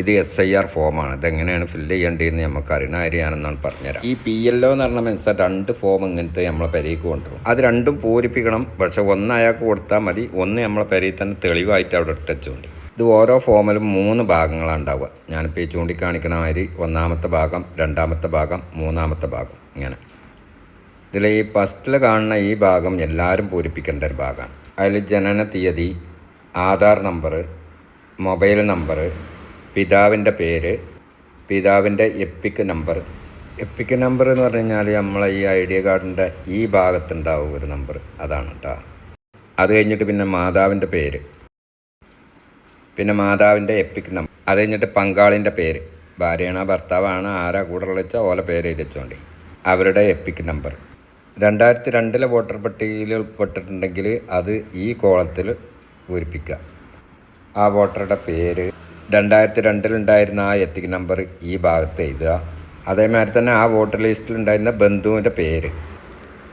ഇത് S I R ഫോമാണ് ഇതെങ്ങനെയാണ് ഫില്ല് ചെയ്യേണ്ടതെന്ന് നമുക്ക് അറിയുന്ന കാര്യമാണെന്നാണ് പറഞ്ഞുതരാം. ഈ പി എൽ ഒ എന്ന് പറഞ്ഞ മനസ്സിൽ രണ്ട് ഫോം ഇങ്ങനത്തെ നമ്മളെ പെരയ്ക്ക് കൊണ്ടുവരും. അത് രണ്ടും പൂരിപ്പിക്കണം. പക്ഷെ ഒന്ന് അയാൾക്ക് കൊടുത്താൽ മതി. ഒന്ന് നമ്മളെ പെരയിൽ തന്നെ തെളിവായിട്ട് അവിടെ എടുത്തുകൊണ്ട് ഇത് ഓരോ ഫോമിലും മൂന്ന് ഭാഗങ്ങളാണ് ഉണ്ടാവുക. ഞാനിപ്പോൾ ഈ ചൂണ്ടിക്കാണിക്കണ മാതിരി ഒന്നാമത്തെ ഭാഗം രണ്ടാമത്തെ ഭാഗം മൂന്നാമത്തെ ഭാഗം ഇങ്ങനെ. ഇതിൽ ഈ ഫസ്റ്റിൽ കാണുന്ന ഈ ഭാഗം എല്ലാവരും പൂരിപ്പിക്കേണ്ട ഒരു ഭാഗമാണ്. അതിൽ ജനന തീയതി ആധാർ നമ്പർ മൊബൈൽ നമ്പർ പിതാവിന്റെ പേര് പിതാവിന്റെ എപ്പിക്ക് നമ്പർ. എപ്പിക്ക് നമ്പർ എന്ന് പറഞ്ഞു കഴിഞ്ഞാൽ നമ്മളെ ഈ ഐ ഡി കാർഡിന്റെ ഈ ഭാഗത്തുണ്ടാവും ഒരു നമ്പർ. അതാണ് കേട്ടോ അത് കഴിഞ്ഞിട്ട് പിന്നെ മാതാവിന്റെ പേര്. പിന്നെ മാതാവിന്റെ എപ്പിക് നമ്പർ. അത് കഴിഞ്ഞിട്ട് പങ്കാളിന്റെ പേര്. ഭാര്യയാണോ ഭർത്താവാണ് ആരാ കൂടെ വിളിച്ചാൽ ഓല പേര് എഴുതിച്ചോണ്ടി അവരുടെ എപ്പിക് നമ്പർ. രണ്ടായിരത്തി രണ്ടിലെ വോട്ടർ പട്ടികയിൽ ഉൾപ്പെട്ടിട്ടുണ്ടെങ്കിൽ അത് ഈ കോളത്തിൽ പൂരിപ്പിക്കുക ആ വോട്ടറുടെ പേര് രണ്ടായിരത്തി രണ്ടിലുണ്ടായിരുന്ന ആ എത്തിക് നമ്പർ ഈ ഭാഗത്ത് എഴുതുക. അതേമാതിരി തന്നെ ആ വോട്ടർ ലിസ്റ്റിൽ ഉണ്ടായിരുന്ന ബന്ധുവിന്റെ പേര്.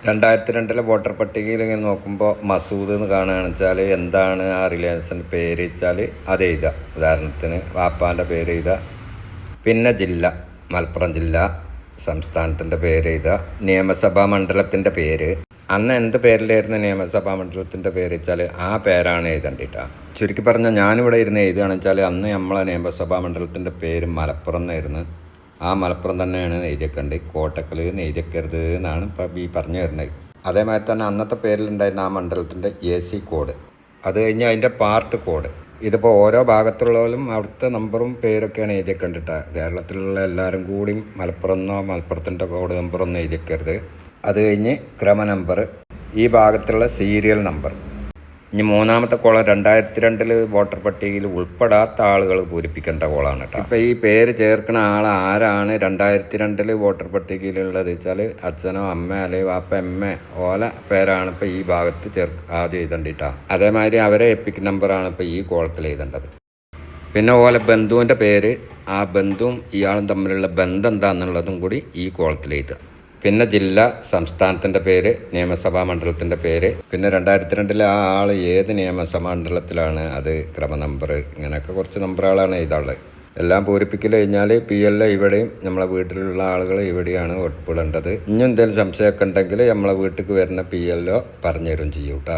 രണ്ടായിരത്തി രണ്ടിലെ വോട്ടർ പട്ടികയിൽ ഇങ്ങനെ നോക്കുമ്പോൾ മസൂദ് എന്ന് കാണുകയാണെന്ന് വെച്ചാൽ എന്താണ് ആ റിലയൻസിന്റെ പേര് വെച്ചാൽ അത് എഴുതുക. ഉദാഹരണത്തിന് വാപ്പാന്റെ പേര് എഴുതുക. പിന്നെ ജില്ല മലപ്പുറം ജില്ല സംസ്ഥാനത്തിന്റെ പേര് എഴുതുക. നിയമസഭാ മണ്ഡലത്തിന്റെ പേര്. അന്ന് എന്ത് പേരിലായിരുന്നു നിയമസഭാ മണ്ഡലത്തിന്റെ പേര് വെച്ചാൽ ആ പേരാണ് എഴുതേണ്ടിട്ടാ. ചുരുക്കി പറഞ്ഞാൽ ഞാനിവിടെ ഇരുന്ന് എഴുതുകയാണെന്ന് വെച്ചാൽ അന്ന് നമ്മളെ നിയമസഭാ മണ്ഡലത്തിന്റെ പേര് മലപ്പുറം എന്നായിരുന്നു. ആ മലപ്പുറം തന്നെയാണ് എഴുതിയേക്കേണ്ടത് കോട്ടക്കൽ എഴുതിയേക്കരുത് എന്നാണ് ഇപ്പം ഈ പറഞ്ഞു വരുന്നത്. അതേമാതിരി തന്നെ അന്നത്തെ പേരിലുണ്ടായിരുന്ന ആ മണ്ഡലത്തിന്റെ എ സി കോഡ്. അത് കഴിഞ്ഞ് അതിന്റെ പാർട്ട് കോഡ്. ഇതിപ്പോൾ ഓരോ ഭാഗത്തുള്ളവരും അവിടുത്തെ നമ്പറും പേരൊക്കെയാണ് എഴുതിയേക്കണ്ടിട്ട്. കേരളത്തിലുള്ള എല്ലാവരും കൂടിയും മലപ്പുറം എന്നോ മലപ്പുറത്തിന്റെ കോഡ് നമ്പറൊന്നും എഴുതിയേക്കരുത്. അത് കഴിഞ്ഞ് ക്രമ നമ്പർ ഈ ഭാഗത്തുള്ള സീരിയൽ നമ്പർ ഇനി മൂന്നാമത്തെ കോളം രണ്ടായിരത്തി രണ്ടിൽ വോട്ടർ പട്ടികയിൽ ഉൾപ്പെടാത്ത ആളുകൾ പൂരിപ്പിക്കേണ്ട കോളാണ് കേട്ടോ. ഇപ്പം ഈ പേര് ചേർക്കുന്ന ആൾ ആരാണ്? രണ്ടായിരത്തി രണ്ടിൽ വോട്ടർ പട്ടികയിലുള്ളത് വെച്ചാൽ അച്ഛനോ അമ്മ അല്ലെങ്കിൽ വാപ്പ എമ്മ ഓല പേരാണ് ഇപ്പം ഈ ഭാഗത്ത് ചേർ ആദ്യം എഴുതണ്ടിട്ടാ അതേമാതിരി അവരെ എപ്പിക് നമ്പറാണ് ഇപ്പം ഈ കോളത്തിൽ എഴുതേണ്ടത്. പിന്നെ ഓല ബന്ധുവിന്റെ പേര് ആ ബന്ധുവും ഇയാളും തമ്മിലുള്ള ബന്ധം എന്താണെന്നുള്ളതും കൂടി ഈ കോളത്തിൽ എഴുതുക. പിന്നെ ജില്ല സംസ്ഥാനത്തിന്റെ പേര് നിയമസഭാ മണ്ഡലത്തിന്റെ പേര്. പിന്നെ രണ്ടായിരത്തി രണ്ടിലെ ആ ആൾ ഏത് നിയമസഭാ മണ്ഡലത്തിലാണ് അത് ക്രമ നമ്പർ ഇങ്ങനെയൊക്കെ കുറച്ച് നമ്പറുകളാണ് ഇതാൾ. എല്ലാം പൂരിപ്പിക്കൽ കഴിഞ്ഞാൽ പി എൽ ഇവിടെയും നമ്മളെ വീട്ടിലുള്ള ആളുകൾ ഇവിടെയാണ് ഒപ്പിടേണ്ടത് ഇനി എന്തെങ്കിലും സംശയമൊക്കെ ഉണ്ടെങ്കിൽ നമ്മളെ വീട്ടിൽ വരുന്ന പി എൽ ഒ പറഞ്ഞു തരും ചെയ്യൂട്ടാ.